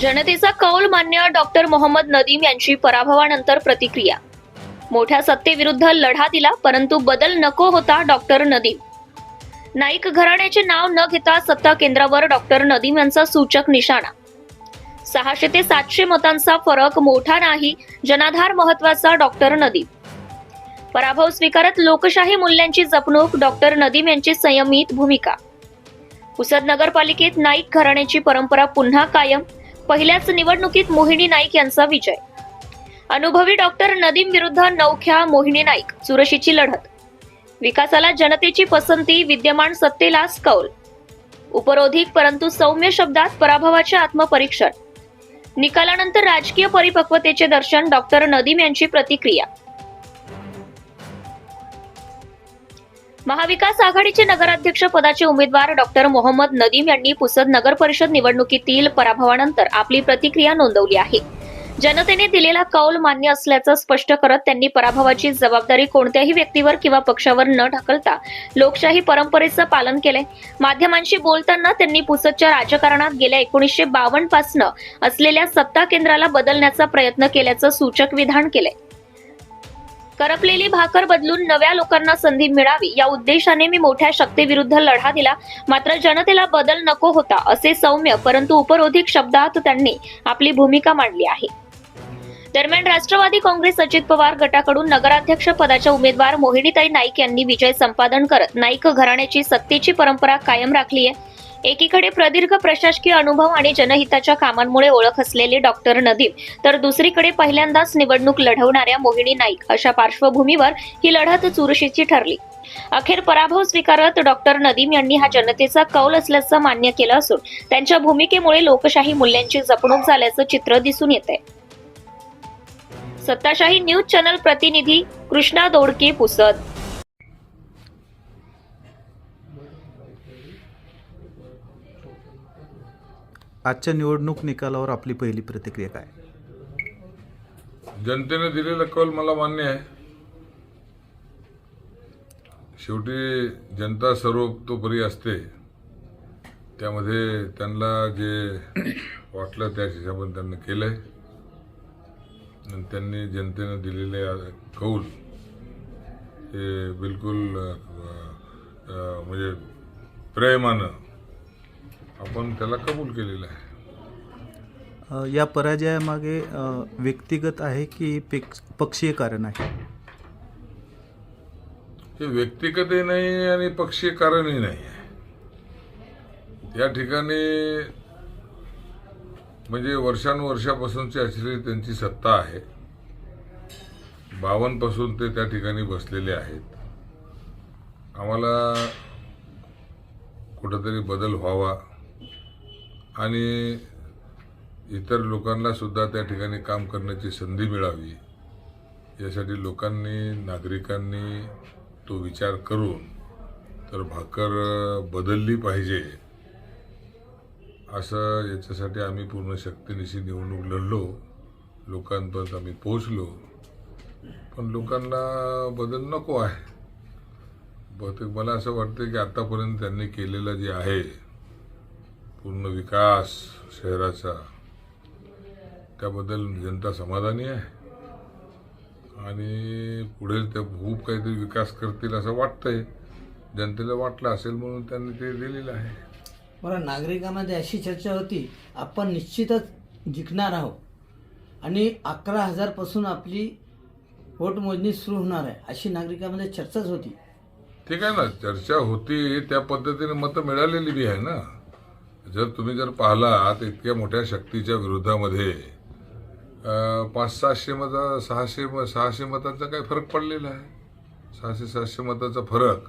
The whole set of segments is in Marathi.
जनतेचा कौल मान्य डॉक्टर मोहम्मद नदीम यांची पराभवानंतर प्रतिक्रिया. मोठ्या सत्तेविरुद्ध लढा दिला परंतु बदल नको होता डॉक्टर नदीम. नाईक घराण्याचे नाव न घेता सत्ता केंद्रावर डॉक्टर नदीम यांचा सूचक निशाणा. सहाशे ते सातशे मतांचा फरक मोठा नाही जनाधार महत्त्वाचा डॉक्टर नदीम. पराभव स्वीकारत लोकशाही मूल्यांची जपणूक डॉक्टर नदीम यांची संयमित भूमिका. पुसद नगरपालिकेत नाईक घराण्याची परंपरा पुन्हा कायम पहिल्याच निवडणुकीत मोहिनी नाईक यांचा विजय. अनुभवी डॉक्टर नदीम विरुद्ध नौख्या मोहिनी नाईक चुरशीची लढत. विकासाला जनतेची पसंती विद्यमान सत्तेला कौल उपरोधिक परंतु सौम्य शब्दात पराभवाचे आत्मपरीक्षण. निकालानंतर राजकीय परिपक्वतेचे दर्शन डॉक्टर नदीम यांची प्रतिक्रिया. महाविकास आघाडीचे नगराध्यक्ष पदाचे उमेदवार डॉक्टर मोहम्मद नदीम यांनी पुसद नगर परिषद निवडणुकीतील पराभवानंतर आपली प्रतिक्रिया नोंदवली आहे. जनतेने दिलेला कौल मान्य असल्याचं स्पष्ट करत त्यांनी पराभवाची जबाबदारी कोणत्याही व्यक्तीवर किंवा पक्षावर न ढकलता लोकशाही परंपरेचं पालन केलंय. माध्यमांशी बोलताना त्यांनी पुसदच्या राजकारणात गेल्या एकोणीसशे बावन्न पासनं असलेल्या सत्ता केंद्राला बदलण्याचा प्रयत्न केल्याचं सूचक विधान केलंय. करपलेली भाकर बदलून नव्या लोकांना संधी मिळावी या उद्देशाने मी मोठ्या शक्तीविरुद्ध लढा दिला. मात्र जनतेला बदल नको होता असे सौम्य परंतु उपरोधिक शब्दात त्यांनी आपली भूमिका मांडली आहे. दरम्यान राष्ट्रवादी काँग्रेस अजित पवार गटाकडून नगराध्यक्ष पदाच्या उमेदवार मोहिनीताई नाईक यांनी विजय संपादन करत नाईक घराण्याची सत्तेची परंपरा कायम राखली आहे एकीकडे प्रदीर्घ प्रशासकीय अनुभव आणि जनहिताच्या कामांमुळे ओळख असलेले डॉक्टर नदीम तर दुसरीकडे पहिल्यांदाच निवडणूक लढवणाऱ्या मोहिनी नाईक अशा पार्श्वभूमीवर ही लढत चुरशीची ठरली. अखेर पराभव स्वीकारत डॉक्टर नदीम यांनी हा जनतेचा कौल असल्याचं मान्य केलं असून त्यांच्या भूमिकेमुळे लोकशाही मूल्यांची जपणूक झाल्याचं चित्र दिसून येत आहे सत्ताशाही न्यूज चॅनल प्रतिनिधी कृष्णा दोडके पुसद. आजच्या निवडणूक निकालावर आपली पहिली प्रतिक्रिया काय? जनतेने दिलेला कौल मला मान्य आहे. शेवटी जनता सर्वतोपरी असते. त्यामध्ये त्यांना जे वाटलं त्या हिशोबाने त्यांनी केलंय. आणि त्यांनी जनतेने दिलेले कौल हे बिलकुल म्हणजे प्रेमानं आपण त्याला कबूल केलेलं आहे. अ, या पराजयामागे अ, व्यक्तिगत आहे की पेक्ष- पक्षीय कारण आहे? हे व्यक्तिगतही नाही आणि पक्षीय कारणही नाही आहे. या ठिकाणी म्हणजे वर्षानुवर्षापासूनची असलेली त्यांची सत्ता आहे. बावनपासून ते त्या ठिकाणी बसलेले आहेत. आम्हाला कुठंतरी बदल व्हावा आणि इतर लोकांना सुद्धा त्या ठिकाणी काम करण्याची संधी मिळावी यासाठी लोकांनी नागरिकांनी तो विचार करून तर भाकर बदलली पाहिजे असं याच्यासाठी आम्ही पूर्ण शक्तीनिशी निवडणूक लढलो. लोकांपर्यंत आम्ही पोहोचलो. पण लोकांना बदल नको आहे. बहुतेक मला असं वाटतं की आतापर्यंत त्यांनी केलेलं जे आहे पूर्ण विकास शहराचा. त्याबद्दल जनता समाधानी आहे. आणि पुढे ते खूप काहीतरी विकास करतील असं वाटतंय. जनतेला वाटलं असेल म्हणून त्यांनी ते दिलेलं आहे. बरं नागरिकांमध्ये अशी चर्चा होती आपण निश्चितच जिंकणार आहोत. आणि अकरा हजारपासून आपली पोटमोजणी सुरू होणार आहे अशी नागरिकांमध्ये चर्चाच होती. ठीक आहे ना चर्चा होती त्या पद्धतीने मतं मिळालेली बी आहे ना. जर तुम्ही जर पाहिला तर इतक्या मोठ्या शक्तीच्या विरोधामध्ये पाच सहाशे मता सहाशे म- सहाशे मतांचा काही फरक पडलेला आहे. सहाशे सातशे मताचा फरक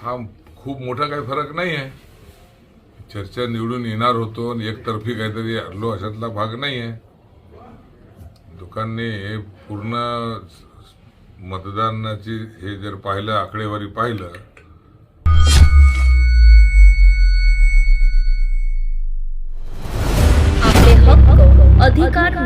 हा खूप मोठा काही फरक नाही आहे. चर्चा निवडून येणार होतो आणि एकतर्फी काहीतरी हरलो अशातला भाग नाही आहे. लोकांनी पूर्ण मतदानाची हे जर पाहिलं आकडेवारी पाहिलं